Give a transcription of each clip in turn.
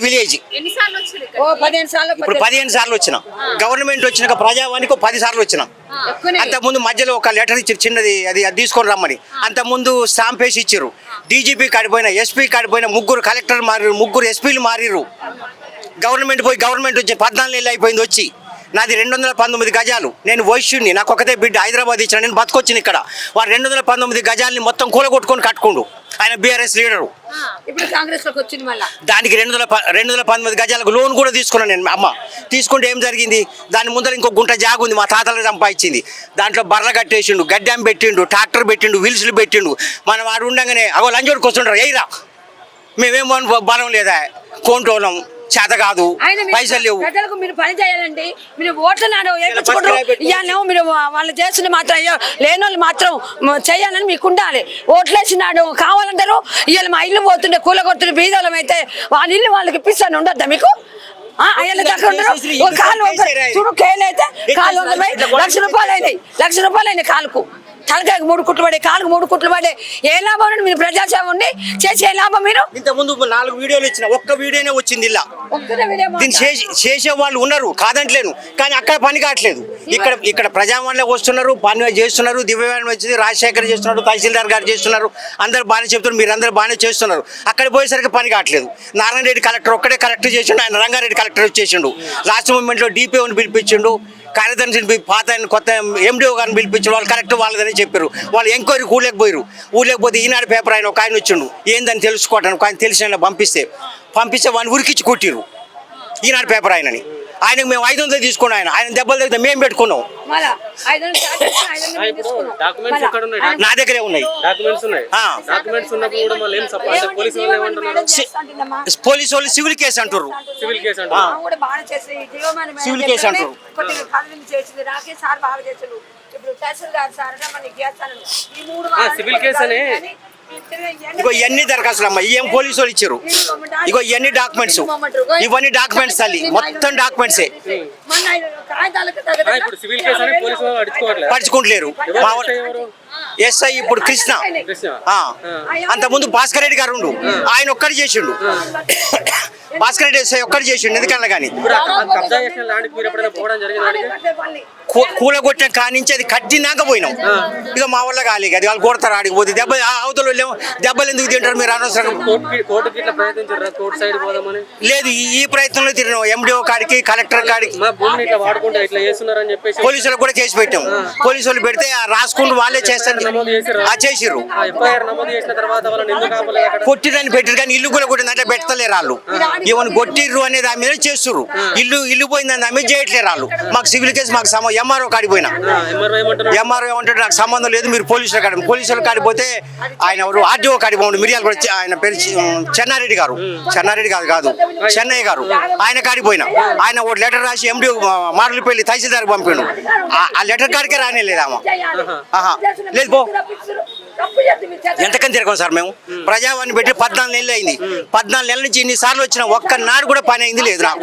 Village. ఎన్నిసార్లు వచ్చారు ఓ పదిహేను సార్లు ఇప్పుడు పదిహేను సార్లు వచ్చిన. గవర్నమెంట్ వచ్చినాక ప్రజావానికి పది సార్లు వచ్చిన. ఎక్కువనే. అంత ముందు మధ్యలో ఒక లెటర్ ఇచ్చారు చిన్నది అది అది తీసుకొని రమ్మని. అంత ముందు స్టాంప్ వేసి ఇచ్చారు డీజీపీ కాడిపోయిన ఎస్పీ కాడిపోయిన ముగ్గురు కలెక్టర్ మారిరు ముగ్గురు ఎస్పీలు మారిరు గవర్నమెంట్ పోయి గవర్నమెంట్ వచ్చి పద్నాలుగు నెలలు అయిపోయింది వచ్చి. నాది రెండు వందల పంతొమ్మిది గజాలు. నేను వైశ్యుడిని నాకు ఒకటే బిడ్డ హైదరాబాద్ ఇచ్చిన నేను బతకొచ్చిన ఇక్కడ. వాడు రెండు వందల పంతొమ్మిది గజాలని మొత్తం కూలగొట్టుకొని కట్టుకుండు. ఆయన బీఆర్ఎస్ లీడరు ఇప్పుడు కాంగ్రెస్లోకి వచ్చింది మళ్ళా. దానికి రెండు వందల రెండు వందల పంతొమ్మిది గజాలకు లోన్ కూడా తీసుకున్నాను నేను అమ్మ. తీసుకుంటే ఏం జరిగింది? దాని ముందర ఇంకో గుంట జాగ ఉంది మా తాతలు సంపాదించింది. దాంట్లో బర్ర కట్టేసిండు గడ్డం పెట్టిండు ట్రాక్టర్ పెట్టిండు వీల్స్లు పెట్టిండు. మనం వాడు ఉండగానే అగో లంచోడికి వస్తుంటారు ఎయిరా మేమేమో బలం లేదా? కొంటోలం చేత కాదు. పైసలు లేవు. ప్రజలకు మీరు పని చేయాలండి. మీరు ఓట్ల నాడు వేయించుకుంటారు మీరు వాళ్ళు చేసిన మాత్రం అయ్యో లేని వాళ్ళు మాత్రం చేయాలని మీకు ఉండాలి ఓట్లేసినాడు కావాలంటారు? ఇవాళ మా ఇల్లు పోతుండే కూలగొడుతుండే బీదలం అయితే వాళ్ళ ఇల్లు వాళ్ళకి ఇప్పిస్తాను ఉండద్దా మీకు? కాలు చూడు కేలు వందల లక్ష రూపాయలు అయినాయి. లక్ష రూపాయలు అయినాయి కాలుకు. తలకాయకు మూడు కుట్లు పడే కాలుకు మూడు కుట్లు పడే ఏ లాభం మీరు ప్రజాసేవ ఉండి చేసి ఏ లాభం మీరు? ఇంత ముందు నాలుగు వీడియోలు ఇచ్చిన ఒక్క వీడియోనే వచ్చింది ఇలా. దీన్ని చేసి చేసే వాళ్ళు ఉన్నారు కాదంటలేను కానీ అక్కడ పని కావట్లేదు. ఇక్కడ ఇక్కడ ప్రజావాణిలో వస్తున్నారు పని చేస్తున్నారు దివ్యవాణి వచ్చింది రాజశేఖర్ చేస్తున్నారు తహసీల్దార్ గారు చేస్తున్నారు అందరు బాగానే చెప్తున్నారు మీరు అందరు బాగానే చేస్తున్నారు. అక్కడ పోయేసరికి పని కావట్లేదు. నారాయణ రెడ్డి కలెక్టర్ ఒక్కడే కలెక్టర్ చేసిండు ఆయన రంగారెడ్డి కలెక్టర్ వచ్చేసిండు. లాస్ట్ మూమెంట్లో డిపిఓని పిలిపించిండు కార్యదర్శిని పాత ఆయన కొత్త ఎండిఓ గారిని పిలిపించారు. వాళ్ళు కరెక్ట్ వాళ్ళదని చెప్పారు. వాళ్ళు ఎంక్వైరీ ఊళ్ళకి పోయారు పోతే ఈనాడు పేపర్ ఆయన ఒక ఆయన వచ్చిండు. ఏందని తెలుసుకోవటానికి ఆయన తెలిసిన పంపిస్తే పంపిస్తే వాడిని ఉరికిచ్చి కొట్టిరు ఈనాడు పేపర్ ఆయనని. ఆయనకు మేము ఐదు వందలు తీసుకున్నాం ఆయన. ఆయన దెబ్బలు తగ్గితే మేము పెట్టుకున్నాం. నా దగ్గరే ఉన్నాయి. డాక్యుమెంట్స్ ఉన్నాయి? ఆ. డాక్యుమెంట్స్ ఉన్నప్పుడు కూడా మళ్ళీ ఏం సపోర్ట్ అంటే పోలీసు వాళ్ళు సివిల్ కేసు అంటారు సివిల్ కేసు ఆ, అంటారు సివిల్ కేసు అనే. ఇగో ఇవన్నీ దరఖాస్తులు అమ్మా? ఏం పోలీసు వాళ్ళు ఇచ్చారు? ఇగో ఇవన్నీ డాక్యుమెంట్స్? ఇవన్నీ డాక్యుమెంట్స్ తల్లి. మొత్తం డాక్యుమెంట్సే. పడుచుకుంటలేరు ఎస్ఐ ఇప్పుడు కృష్ణ. కృష్ణ. ఆ. అంత ముందు భాస్కర్ రెడ్డి గారు ఉండు. ఆయన ఒక్కటి చేసిండు. భాస్కర్ రెడ్డి ఎస్ఐ ఒక్కటి చేసిండు ఎందుకన్నా కానీ. అడిగి కూలగొట్టిన కానించి అది కట్టినాక పోయినాం. ఇక మా వల్ల కాలేదు అది వాళ్ళు కొడతారు ఆడికి పోతే దెబ్బ అవతల దెబ్బలు ఎందుకు తింటారు మీరు పోదామని? లేదు ఈ ప్రయత్నంలో తిరిగినాం. ఎండిఓ కాడికి కలెక్టర్ కాడికి. భూమిని ఇట్లా వాడుకుంటే ఇట్లా చేస్తున్నారని చెప్పేసి పోలీసులకు కూడా కేసు పెట్టాం. పోలీసు వాళ్ళు పెడితే రాసుకుంటూ వాళ్ళే చేస్తారు. చేసిర్రా? ఎఫ్ఐఆర్ నమోదు చేసిన తర్వాత వాళ్ళని ఎందుకు ఆపలేదు అక్కడ? కొట్టిరని పెట్టిరు కానీ ఇల్లు కూడా కొట్టింది. అంటే పెట్టలేరు వాళ్ళు. ఇవన్నీ కొట్టిర్రు అనే దాని మీద చేస్తుర్రు. ఇల్లు ఇల్లు పోయిందని దాని మీద చేయట్లేరు వాళ్ళు. మాకు సివిల్ కేసు మాకు సమ ఎంఆర్ఓ కాడికి పోయినా. ఎంఆర్ఓ ఏమంటాడు? నాకు సంబంధం లేదు. మీరు పోలీసుల కాడి పోలీసుల కాడికి పోతే ఆయన ఎవరు? ఆర్డీఓ కాడికి పోండి. మిరియాలు కూడా ఆయన పేరు చెన్నారెడ్డి గారు. చెన్నారెడ్డి గారు కాదు. చెన్నయ్య గారు. ఆయన కాడికి పోయినా. ఆయన ఒక లెటర్ రాసి ఎండి మారులపల్లి తహసీల్దార్కి పంపిండు. ఆ- ఆ లెటర్ కాడికే రానే లేదు ఆమె. లేదు పో. ఎంతకని తిరగం సార్ మేము? ప్రజావాణి పెట్టి పద్నాలుగు నెలలు అయింది. పద్నాలుగు నెలల నుంచి ఇన్ని సార్లు వచ్చిన ఒక్క నాడు కూడా పని అయింది లేదు నాకు.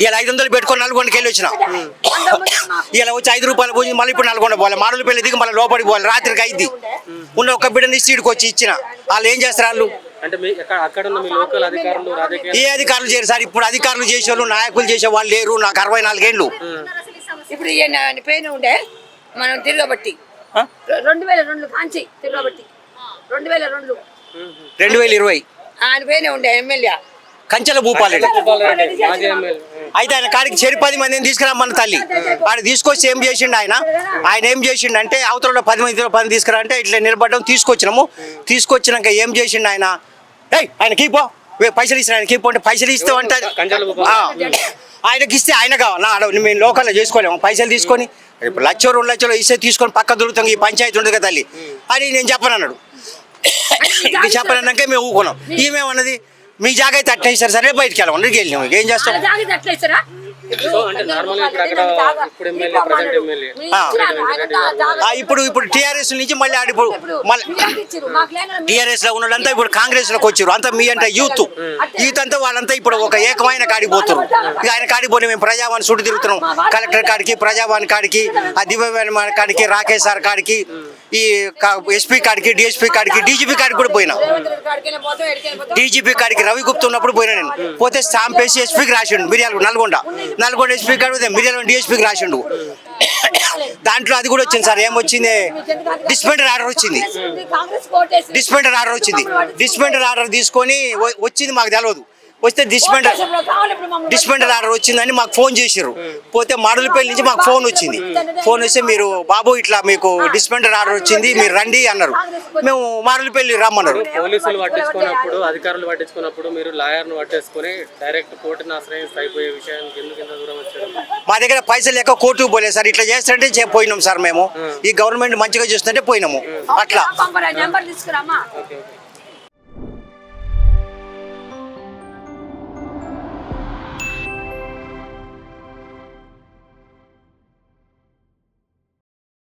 ఇలా ఐదు వందలు పెట్టుకొని నల్గొండకి వెళ్ళి వచ్చిన. ఇలా వచ్చి ఐదు రూపాయలు పోయి మళ్ళీ ఇప్పుడు నల్గొండ పోవాలి. మారుల పెళ్ళి దిగి మళ్ళీ లోపలికి పోవాలి. రాత్రికి అయింది ఉన్న ఒక్క బిడ్డని ఇచ్చిడికి వచ్చి ఇచ్చిన. వాళ్ళు ఏం చేస్తారు వాళ్ళు? అంటే మీ ఎక్కడ అక్కడ ఉన్న మీ లోకల్ అధికారులు రాజకీయ ఏ అధికారులు చేయరు సార్? ఇప్పుడు అధికారులు చేసేవాళ్ళు నాయకులు చేసే వాళ్ళు లేరు నాకు అరవై నాలుగేళ్ళు. ఇప్పుడు ఈయన పేరు ఉండే మనం తిరగబట్టి. రెండు వేల రెండు కాంచి తిరగబట్టి. రెండు వేల రెండు రెండు వేల ఇరవై. ఆయన పేరే ఉండే ఎమ్మెల్యే. కంచెల భూపాలరెడ్డి అయితే ఆయన కాడికి చెరి పది మందిని తీసుకురమ్మన్న తల్లి. వాడు తీసుకొచ్చి ఏం చేసిండు ఆయన? ఆయన ఏం చేసిండు అంటే అవతల పది మంది పని తీసుకురా అంటే ఇట్లా నిలబడ్డం తీసుకొచ్చినాము. తీసుకొచ్చినాక ఏం చేసిండు ఆయన? ఏయ్ ఆయన కీపో పైసలు ఇచ్చిన ఆయన కీపో అంటే పైసలు ఇస్తావు అంటే ఆయనకి ఇస్తే ఆయన కావాలి. మేము లోకల్లో చేసుకోలేము. పైసలు తీసుకొని ఇప్పుడు లక్ష రెండు లక్షలు ఇస్తే తీసుకొని పక్క దొరుకుతాం. ఈ పంచాయతీ ఉండదు కదా తల్లి. అని నేను చెప్పను అన్నాడు ఇది చెప్పనన్నాక మేము ఊకున్నాం ఈమెమన్నది మీ జాగ అయితే అట్టేసారు సరే బయటికి వెళ్ళాం. అందరికి వెళ్ళాము ఏం చేస్తాం? ఇప్పుడు అక్కడ ఇప్పుడు ఎమ్మెల్యే ప్రజెంట్ ఎమ్మెల్యే. ఆ. ఆ, ఇప్పుడు ఇప్పుడు టీఆర్ఎస్ నుంచి మళ్ళీ ఆడి ఇప్పుడు మళ్ళీ టీఆర్ఎస్లో ఉన్నదంతా ఇప్పుడు కాంగ్రెస్లోకి వచ్చారు అంతా మీ అంటే యూత్ యూత్. అంతా. వాళ్ళంతా ఇప్పుడు ఒక ఏకమైన కాడికి పోతారు ఇక ఆయన కాడికి పోయి మేము ప్రజావాణి చుట్టూ తిరుగుతున్నాం. కలెక్టర్ కాడికి ప్రజావాణి కాడికి ఆ దివ్యవాణి కాడికి రాకేష్ సార్ కాడికి ఈ ఎస్పీ కాడికి డిఎస్పీ కాడికి డీజీపీ కాడికి కూడా పోయినా. డీజీపీ కాడికి రవి గుప్తా ఉన్నప్పుడు పోయినా నేను. పోతే స్టాంప్ వేసి ఎస్పీకి రాసిండు మిర్యాల నల్గొండ. నల్గొండ ఎస్పీ కాడు మిర్యాల డిఎస్పీకి రాసిండు. దాంట్లో అది కూడా వచ్చింది సార్ ఏమొచ్చింది? డిస్పెండర్ ఆర్డర్ వచ్చింది. డిస్పెండర్ ఆర్డర్ వచ్చింది. డిస్పెండర్ ఆర్డర్ తీసుకొని వచ్చింది మాకు తెలియదు వస్తే డిస్పెండర్ డిస్పెండర్ ఆర్డర్ వచ్చిందని మాకు ఫోన్ చేసిర్రు. పోతే మాడులపల్లి నుంచి మాకు ఫోన్ వచ్చింది. ఫోన్ వస్తే మీరు బాబు ఇట్లా మీకు డిస్పెండర్ ఆర్డర్ వచ్చింది మీరు రండి అన్నారు. మేము మాడులపల్లి రమ్మన్నారు. పోలీసులు పట్టించుకున్నప్పుడు అధికారులు పట్టించుకున్నప్పుడు మీరు లాయర్ను పట్టేసుకొని డైరెక్ట్ కోర్టును అయిపోయే విషయానికి ఎందుకు ఇంత దూరం వచ్చారు? మా దగ్గర పైసలు లెక్క కోర్టుకు పోలేదు సార్. ఇట్లా చేస్తుంటే చే- పోయినాం సార్ మేము. ఈ గవర్నమెంట్ మంచిగా చేస్తుంటే పోయినాము. అట్లా.